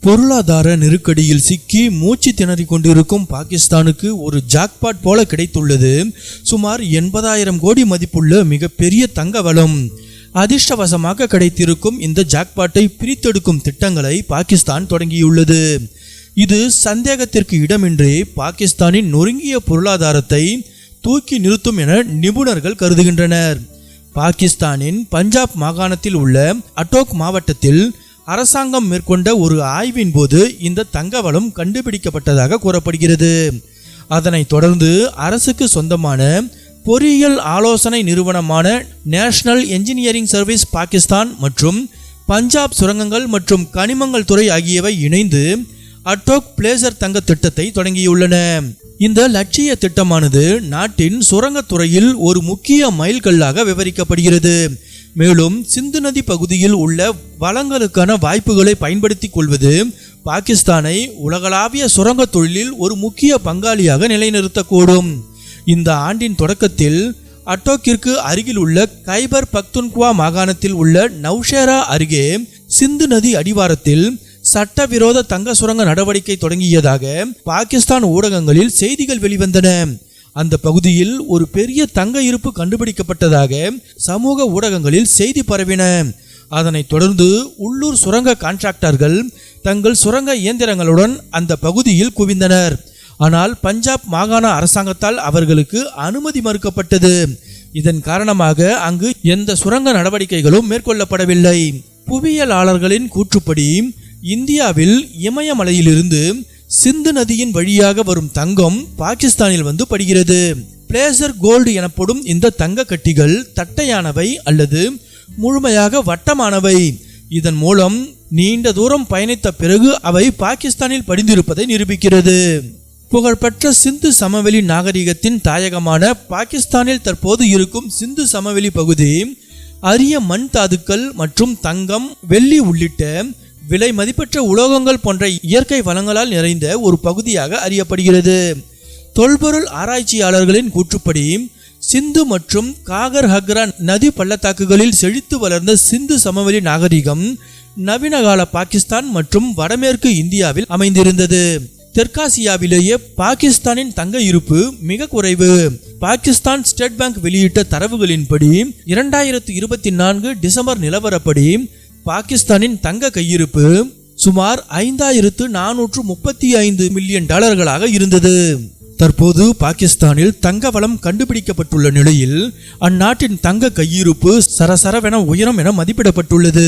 பொருளாதார நெருக்கடியில் சிக்கி மூச்சு திணறிக் கொண்டிருக்கும் பாகிஸ்தானுக்கு ஒரு ஜாக்பாட் போல கிடைத்துள்ளது. சுமார் எண்பதாயிரம் கோடி மதிப்புள்ள மிகப்பெரிய தங்க வளம் அதிர்ஷ்டவசமாக கிடைத்திருக்கும் இந்த ஜாக்பாட்டை பிரித்தெடுக்கும் திட்டங்களை பாகிஸ்தான் தொடங்கியுள்ளது. இது சந்தேகத்திற்கு இடமின்றி பாகிஸ்தானின் நொறுங்கிய பொருளாதாரத்தை தூக்கி நிறுத்தும் என நிபுணர்கள் கருதுகின்றனர். பாகிஸ்தானின் பஞ்சாப் மாகாணத்தில் உள்ள அட்டோக் மாவட்டத்தில் அரசாங்கம் மேற்கொண்ட ஒரு ஆய்வின் போது இந்த தங்கவளம் கண்டுபிடிக்கப்பட்டதாக கூறப்படுகிறது. அதனைத் தொடர்ந்து அரசுக்கு சொந்தமான பொறியியல் ஆலோசனை நிறுவனமான நேஷனல் என்ஜினியரிங் சர்வீஸ் பாகிஸ்தான் மற்றும் பஞ்சாப் சுரங்கங்கள் மற்றும் கனிமங்கள் துறை ஆகியவை இணைந்து அட்டோக் பிளேசர் தங்க திட்டத்தை தொடங்கியுள்ளன. இந்த லட்சிய திட்டமானது நாட்டின் சுரங்கத்துறையில் ஒரு முக்கிய மைல்கல்லாக விவரிக்கப்படுகிறது. மேலும் சிந்து நதி பகுதியில் உள்ள வளங்களுக்கான வாய்ப்புகளை பயன்படுத்திக் கொள்வது பாகிஸ்தானை உலகளாவிய சுரங்கத் தொழிலில் ஒரு முக்கிய பங்காளியாக நிலைநிறுத்தக்கூடும். இந்த ஆண்டின் தொடக்கத்தில் அட்டோக்கிற்கு அருகில் உள்ள கைபர் பக்துன்குவா மாகாணத்தில் உள்ள நௌஷேரா அருகே சிந்து நதி அடிவாரத்தில் சட்டவிரோத தங்க சுரங்க நடவடிக்கை தொடங்கியதாக பாகிஸ்தான் ஊடகங்களில் செய்திகள் வெளிவந்தன. அந்த பகுதியில் ஒரு பெரிய தங்க இருப்பு கண்டுபிடிக்கப்பட்டதாக சமூக ஊடகங்களில் செய்தி பரவின. அதனைத் தொடர்ந்து உள்ளூர் சுரங்க கான்ட்ராக்டர்கள் தங்கள் சுரங்க இயந்திரங்களுடன் அந்த பகுதியில் குவிந்தனர். ஆனால் பஞ்சாப் மாகாண அரசாங்கத்தால் அவர்களுக்கு அனுமதி மறுக்கப்பட்டது. இதன் காரணமாக அங்கு எந்த சுரங்க நடவடிக்கைகளும் மேற்கொள்ளப்படவில்லை. புவியியலாளர்களின் கூற்றுப்படி இந்தியாவில் இமயமலையிலிருந்து சிந்து நதியின் வழியாக வரும் தங்கம் பாகிஸ்தானில் வந்து படுகிறது. பிளேசர் கோல்டு எனப்படும் இந்த தங்க கட்டிகள் தட்டையானவை அல்லது முழுமையாக வட்டமானவை. இதன் மூலம் நீண்ட தூரம் பயணித்த பிறகு அவை பாகிஸ்தானில் படிந்திருப்பதை நிரூபிக்கிறது. புகழ்பெற்ற சிந்து சமவெளி நாகரிகத்தின் தாயகமான பாகிஸ்தானில் தற்போது இருக்கும் சிந்து சமவெளி பகுதி அரிய மண் தாதுக்கள் மற்றும் தங்கம் வெள்ளி உள்ளிட்ட விலை மதிப்பற்ற உலோகங்கள் போன்ற இயற்கை வளங்களால் நிறைந்த ஒரு பகுதியாக அறியப்படுகிறது. தொல்பொருள் ஆராய்ச்சியாளர்களின் கூற்றுப்படி சிந்து மற்றும் காகர் ஹக்ரா நதி பள்ளத்தாக்குகளில் செழித்து வளர்ந்த சிந்து சமவெளி நாகரிகம் நவீன கால பாகிஸ்தான் மற்றும் வடமேற்கு இந்தியாவில் அமைந்திருந்தது. தெற்காசியாவிலேயே பாகிஸ்தானின் தங்க இருப்பு மிக குறைவு. பாகிஸ்தான் ஸ்டேட் பேங்க் வெளியிட்ட தரவுகளின்படி இரண்டாயிரத்து இருபத்தி நான்கு டிசம்பர் நிலவரப்படி பாகிஸ்தானின் தங்க கையிருப்பு சுமார் ஐந்தாயிரத்து நானூற்று முப்பத்தி ஐந்து மில்லியன் டாலர்களாக இருந்தது. தற்போது பாகிஸ்தானில் தங்க வளம் கண்டுபிடிக்கப்பட்டுள்ள நிலையில் அந்நாட்டின் தங்க கையிருப்பு சரசரவென உயரம் என மதிப்பிடப்பட்டுள்ளது.